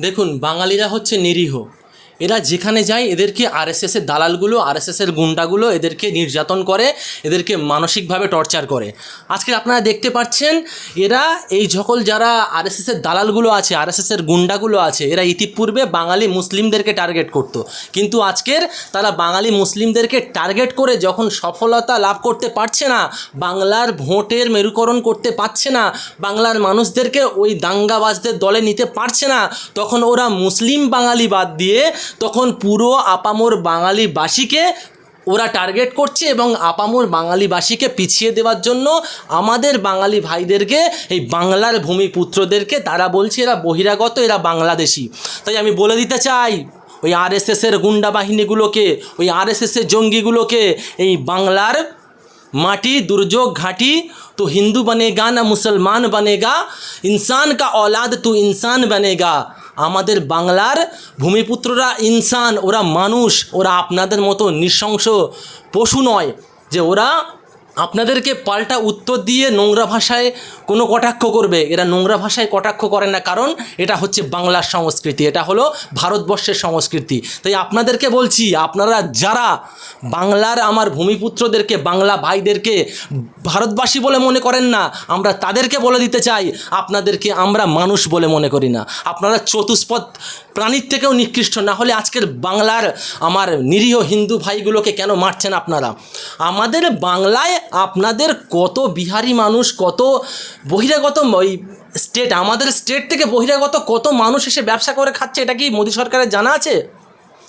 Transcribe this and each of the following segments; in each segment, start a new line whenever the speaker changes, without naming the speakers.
দেখুন বাঙালিরা হচ্ছে নিরীহ। এরা যেখানে যায়, এদেরকে আরএসএসের দালালগুলো আরএসএসের গুন্ডাগুলো এদেরকে নির্যাতন করে, এদেরকে মানসিকভাবে টর্চার করে। আজকে আপনারা দেখতে পাচ্ছেন, এরা এই সকল যারা আরএসএসের দালালগুলো আছে আরএসএসের গুন্ডাগুলো আছে, এরা ইতিপূর্বে বাঙালি মুসলিমদেরকে টার্গেট করত। কিন্তু আজকের তারা বাঙালি মুসলিমদেরকে টার্গেট করে যখন সফলতা লাভ করতে পারছে না, বাংলার ভোটের মেরুকরণ করতে পারছে না, বাংলার মানুষদেরকে ওই দাঙ্গাবাজদের দলে নিতে পারছে না, তখন ওরা মুসলিম বাঙালি বাদ দিয়ে তখন পুরো আপামোর বাঙালিবাসীকে ওরা টার্গেট করছে এবং আপামোর বাঙালিবাসীকে পিছিয়ে দেওয়ার জন্য আমাদের বাঙালি ভাইদেরকে এই বাংলার ভূমিপুত্রদেরকে তারা বলছে এরা বহিরাগত এরা বাংলাদেশি তাই আমি বলে দিতে চাই ওই আরএসএসের গুন্ডা বাহিনীগুলোকে ওই আরএসএসের জঙ্গিগুলোকে এই বাংলার माटी दुर्जोग घाटी तो हिंदू बनेगा ना मुसलमान बनेगा इंसान का औलाद तो इंसान बनेगा আমাদের বাংলার ভূমিপুত্ররা ইনসান ওরা মানুষ ওরা আপনাদের মতো নৃশংস পশু নয় যে ওরা আপনাদেরকে পাল্টা উত্তর দিয়ে নোংরা ভাষায় কোনো কটাক্ষ করবে? এরা নোংরা ভাষায় কটাক্ষ করে না। কারণ এটা হচ্ছে বাংলার সংস্কৃতি, এটা হলো ভারতবর্ষের সংস্কৃতি। তাই আপনাদেরকে বলছি, আপনারা যারা বাংলার আমার ভূমিপুত্রদেরকে, বাংলা ভাইদেরকে ভারতবাসী বলে মনে করেন না, আমরা তাদেরকে বলে দিতে চাই, আপনাদেরকে আমরা মানুষ বলে মনে করি না। আপনারা চতুষ্পদ প্রাণীর থেকেও নিকৃষ্ট, না হলে আজকের বাংলার আমার নিরীহ হিন্দু ভাইগুলোকে কেন মারছেন আপনারা? আমাদের বাংলায় আপনাদের কত বিহারি মানুষ, কত বহিরাগত ওই স্টেট আমাদের স্টেট থেকে বহিরাগত কত মানুষ এসে ব্যবসা করে খাচ্ছে, এটা কি মোদী সরকারের জানা আছে?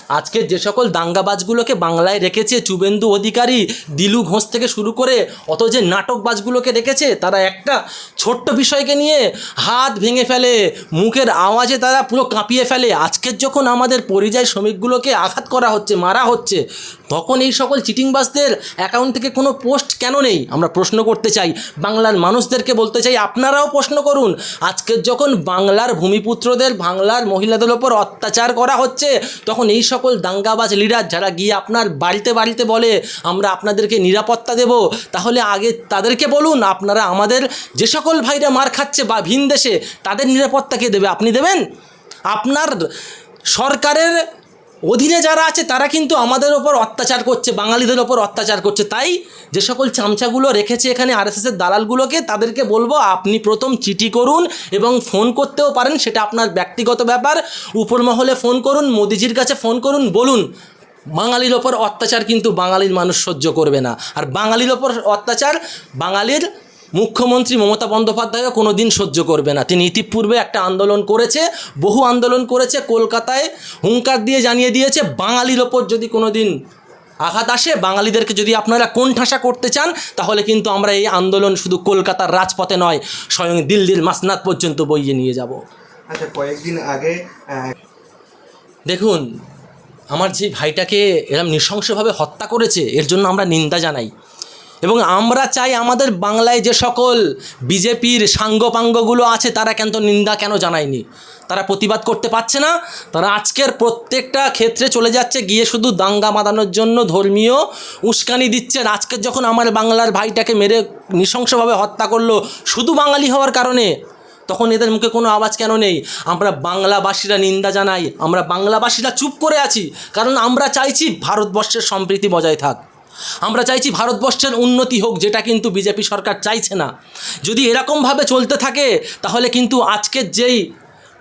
আজকে যে সকল দাঙ্গাবাজগুলোকে বাংলায় রেখেছে শুভেন্দু অধিকারী, দিলু ঘোষ থেকে শুরু করে অত যে নাটকবাজগুলোকে রেখেছে, তারা একটা ছোট্ট বিষয়কে নিয়ে হাত ভেঙে ফেলে, মুখের আওয়াজে তারা পুরো কাঁপিয়ে ফেলে। আজকের যখন আমাদের পরিযায়ী শ্রমিকগুলোকে আঘাত করা হচ্ছে, মারা হচ্ছে, তখন এই সকল চিটিংবাজদের অ্যাকাউন্ট থেকে কোনো পোস্ট কেন নেই? আমরা প্রশ্ন করতে চাই। বাংলার মানুষদেরকে বলতে চাই, আপনারাও প্রশ্ন করুন। আজকের যখন বাংলার ভূমিপুত্রদের, বাংলার মহিলাদের ওপর অত্যাচার করা হচ্ছে, তখন এই সকল দাঙ্গাবাজ লিডার যারা গিয়ে আপনার বাড়িতে বাড়িতে বলে, আমরা আপনাদেরকে নিরাপত্তা দেব, তাহলে আগে তাদেরকে বলুন, আপনারা আমাদের যে সকল ভাইরা মার খাচ্ছে বা ভিন দেশে তাদের নিরাপত্তা কে দেবে? আপনি দেবেন? আপনার সরকারের অধীনে যারা আছে, তারা কিন্তু আমাদের ওপর অত্যাচার করছে, বাঙালিদের ওপর অত্যাচার করছে। তাই যে সকল চামচাগুলো রেখেছে এখানে আরএসএসের দালালগুলোকে, তাদেরকে বলব আপনি প্রথম চিঠি করুন এবং ফোন করতেও পারেন, সেটা আপনার ব্যক্তিগত ব্যাপার। উপর মহলে ফোন করুন, মোদিজির কাছে ফোন করুন, বলুন, বাঙালির ওপর অত্যাচার কিন্তু বাঙালির মানুষ সহ্য করবে না। আর বাঙালির ওপর অত্যাচার বাঙালির মুখ্যমন্ত্রী মমতা বন্দ্যোপাধ্যায়ও কোনো দিন সহ্য করবে না। তিনি ইতিপূর্বে একটা আন্দোলন করেছে বহু আন্দোলন করেছে কলকাতায় হুঙ্কার দিয়ে জানিয়ে দিয়েছে বাঙালির ওপর যদি কোনো দিন আঘাত আসে বাঙালিদেরকে যদি আপনারা কোন ঠাসা করতে চান তাহলে কিন্তু আমরা এই আন্দোলন শুধু কলকাতার রাজপথে নয় স্বয়ং দিল্লির মাসনাদ পর্যন্ত বইয়ে নিয়ে যাব।
আচ্ছা কয়েকদিন আগে
দেখুন আমার যে ভাইটাকে এরম নৃশংসভাবে হত্যা করেছে এর জন্য আমরা নিন্দা জানাই। এবং আমরা চাই আমাদের বাংলায় যে সকল বিজেপির সাঙ্গপাঙ্গগুলো আছে, তারা কেন নিন্দা কেন জানায়নি? তারা প্রতিবাদ করতে পারছে না। তারা আজকের প্রত্যেকটা ক্ষেত্রে চলে যাচ্ছে, গিয়ে শুধু দাঙ্গা বাঁধানোর জন্য ধর্মীয় উস্কানি দিচ্ছে। আর আজকের যখন আমার বাংলার ভাইটাকে মেরে নৃশংসভাবে হত্যা করল, শুধু বাঙালি হওয়ার কারণে, তখন এদের মুখে কোনো আওয়াজ কেন নেই? আমরা বাংলাভাষীরা নিন্দা জানাই, আমরা বাংলাভাষীরা চুপ করে আছি, কারণ আমরা চাইছি ভারতবর্ষের সম্প্রীতি বজায় থাক। আমরা চাইছি ভারতবর্ষের উন্নতি হোক, যেটা কিন্তু বিজেপি সরকার চাইছে না। যদি এরকমভাবে চলতে থাকে, তাহলে কিন্তু আজকের যেই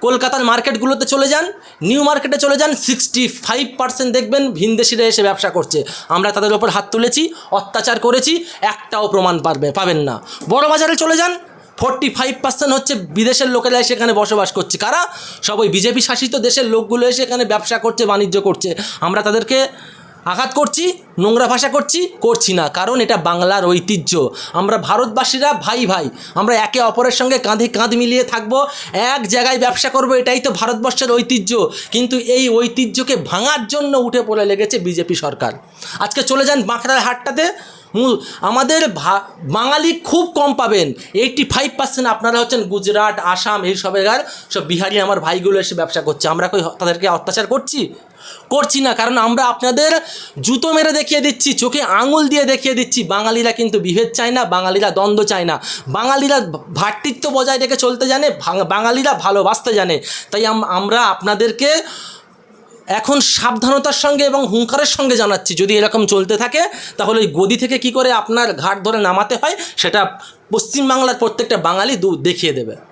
কলকাতার মার্কেটগুলোতে চলে যান, নিউ মার্কেটে চলে যান সিক্সটি ফাইভ পার্সেন্ট দেখবেন ভিনদেশিরা এসে ব্যবসা করছে। আমরা তাদের ওপর হাত তুলেছি, অত্যাচার করেছি, একটাও প্রমাণ পারবে পাবেন না। বড় বাজারে চলে যান ফোরটি ফাইভ পার্সেন্ট হচ্ছে বিদেশের লোকেরা এসে এখানে বসবাস করছে। কারা? সব ওই বিজেপি শাসিত দেশের লোকগুলো এসে এখানে ব্যবসা করছে, বাণিজ্য করছে। আমরা তাদেরকে আঘাত করছি নোংরা ভাষা করছি করছি না। কারণ এটা বাংলার ঐতিহ্য। আমরা ভারতবাসীরা ভাই ভাই। আমরা একে অপরের সঙ্গে কাঁধে কাঁধ মিলিয়ে থাকব। এক জায়গায় ব্যবসা করব, এটাই তো ভারতবর্ষের ঐতিহ্য। কিন্তু এই ঐতিহ্যকে ভাঙার জন্য উঠে পড়ে লেগেছে বিজেপি সরকার। আজকে চলে যান বাঁকড়ার হাটটাতে। আমাদের বাঙালি খুব কম পাবেন। এইটটি ফাইভ পার্সেন্ট আপনারা হচ্ছেন গুজরাট, আসাম, এই সব জায়গার সব বিহারি আমার ভাইগুলো এসে ব্যবসা করছে। আমরা কই তাদেরকে অত্যাচার করছি? করছি না। কারণ আমরা আপনাদের জুতো মেরে দেখে দেখিয়ে দিচ্ছি, চোখে আঙুল দিয়ে দেখিয়ে দিচ্ছি, বাঙালিরা কিন্তু বিভেদ চায় না, বাঙালিরা দ্বন্দ্ব চায় না। বাঙালিরা ভাতৃত্ব বজায় রেখে চলতে জানে বাঙালিরা ভালোবাসতে জানে। তাই আম- আমরা আপনাদেরকে এখন সাবধানতার সঙ্গে এবং হুঙ্কারের সঙ্গে জানাচ্ছি, যদি এরকম চলতে থাকে, তাহলে ওই গদি থেকে কি করে আপনার ঘাট ধরে নামাতে হয়, সেটা পশ্চিমবাংলার প্রত্যেকটা বাঙালি দেখিয়ে দেবে।